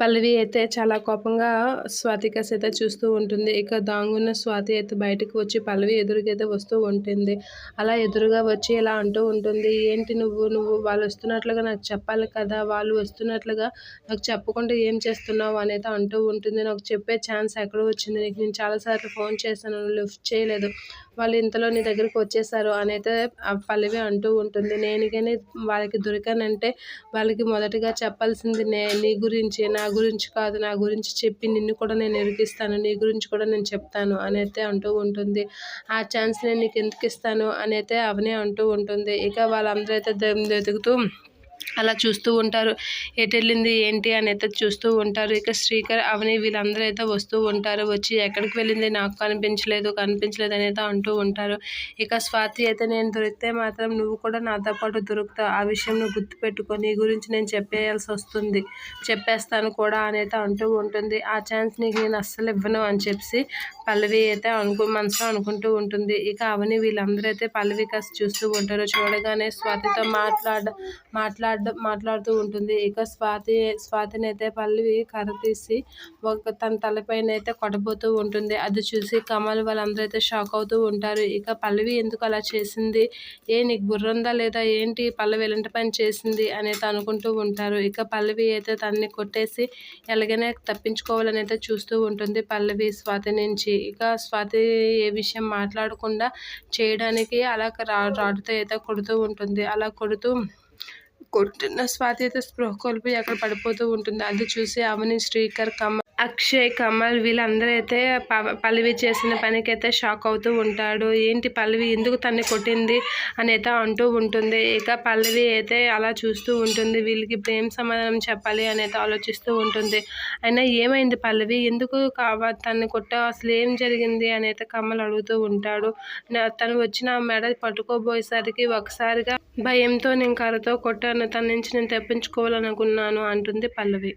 పల్లవి అయితే చాలా కోపంగా స్వాతి కేసు అయితే చూస్తూ ఉంటుంది. ఇక దాంగున్న స్వాతి అయితే బయటకు వచ్చి పల్లవి ఎదురుకైతే వస్తూ ఉంటుంది. అలా ఎదురుగా వచ్చి ఇలా అంటూ ఉంటుంది. ఏంటి నువ్వు? నువ్వు వాళ్ళు వస్తున్నట్లుగా నాకు చెప్పాలి కదా? వాళ్ళు వస్తున్నట్లుగా నాకు చెప్పకుండా ఏం చేస్తున్నావు? అనేది అంటూ ఉంటుంది. నాకు చెప్పే ఛాన్స్ ఎక్కడ వచ్చింది. నీకు నేను చాలాసార్లు ఫోన్ చేశాను. లిఫ్ట్ చేయలేదు. వాళ్ళు ఇంతలో నీ దగ్గరికి వచ్చేసారు అని అయితే పల్లవి అంటూ ఉంటుంది. నేను కానీ వాళ్ళకి దొరికానంటే వాళ్ళకి మొదటగా చెప్పాల్సింది నే నీ గురించి నా గురించి కాదు నా గురించి చెప్పి నిన్ను కూడా నేను ఇరికిస్తాను నీ గురించి కూడా నేను చెప్తాను అనైతే అంటూ ఉంటుంది. ఆ ఛాన్స్ నేను నీకు ఎందుకు ఇస్తాను అనైతే అవనే అంటూ ఉంటుంది. ఇక వాళ్ళందరూ అయితే వెతుకుతూ అలా చూస్తూ ఉంటారు. ఎటు వెళ్ళింది ఏంటి అని అయితే చూస్తూ ఉంటారు. ఇక శ్రీకర్ అవని వీళ్ళందరూ అయితే వస్తూ ఉంటారు. వచ్చి ఎక్కడికి వెళ్ళింది? నాకు కనిపించలేదు కనిపించలేదు అని అయితే అంటూ ఉంటారు. ఇక స్వాతి అయితే నేను దొరికితే మాత్రం నువ్వు కూడా నాతో పాటు దొరుకుతావు. ఆ విషయం నువ్వు గుర్తుపెట్టుకో. నీ గురించి నేను చెప్పేయాల్సి వస్తుంది. చెప్పేస్తాను కూడా అనేది అంటూ ఉంటుంది. ఆ ఛాన్స్ నీకు నేను అస్సలు ఇవ్వను అని చెప్పి పల్లవి అయితే అనుకు మనసులో అనుకుంటూ ఉంటుంది. ఇక అవని వీళ్ళందరూ అయితే పల్లవి కాస్త చూస్తూ ఉంటారు. చూడగానే స్వాతితో మాట్లాడ మాట్లాడ మాట్లాడుతూ ఉంటుంది. ఇక స్వాతి స్వాతిని అయితే పల్లవి కర్ర తీసి ఒక తన తలపైన అయితే కొట్టబోతూ ఉంటుంది. అది చూసి కమల్ వాళ్ళందరూ అయితే షాక్ అవుతూ ఉంటారు. ఇక పల్లవి ఎందుకు అలా చేసింది? ఏ నీకు బుర్రందా లేదా? ఏంటి? పల్లవి ఎలాంటి పని చేసింది? అనేది అనుకుంటూ ఉంటారు. ఇక పల్లవి అయితే తనని కొట్టేసి ఎలాగైనా తప్పించుకోవాలని అయితే చూస్తూ ఉంటుంది పల్లవి స్వాతి నుంచి. ఇక స్వాతి ఏ విషయం మాట్లాడకుండా చేయడానికి అలా రాడుతో అయితే కొడుతూ ఉంటుంది. అలా కొడుతూ కొడుతున్న స్వాతి అయితే స్పృహ కోల్పోయి అక్కడ పడిపోతూ ఉంటుంది. అది చూసి అవని శ్రీకర్ కమ్మ అక్షయ్ కమల్ వీళ్ళందరూ అయితే పల్లవి చేసిన పనికైతే షాక్ అవుతూ ఉంటాడు. ఏంటి పల్లవి? ఎందుకు తన్ని కొట్టింది? అని అయితే అంటూ ఉంటుంది. ఇక పల్లవి అయితే అలా చూస్తూ ఉంటుంది. వీళ్ళకి ప్రేమ సమాధానం చెప్పాలి అని అయితే ఆలోచిస్తూ ఉంటుంది. అయినా ఏమైంది పల్లవి? ఎందుకు కావా తన్ని కొట్టావు అసలు ఏం జరిగింది? అని అయితే కమల్ అడుగుతూ ఉంటాడు. తను వచ్చిన మెడ పట్టుకోబోయేసరికి ఒకసారిగా భయంతో నేను కర్రతో కొట్టాను. తన నుంచి నేను తెప్పించుకోవాలనుకున్నాను అంటుంది పల్లవి.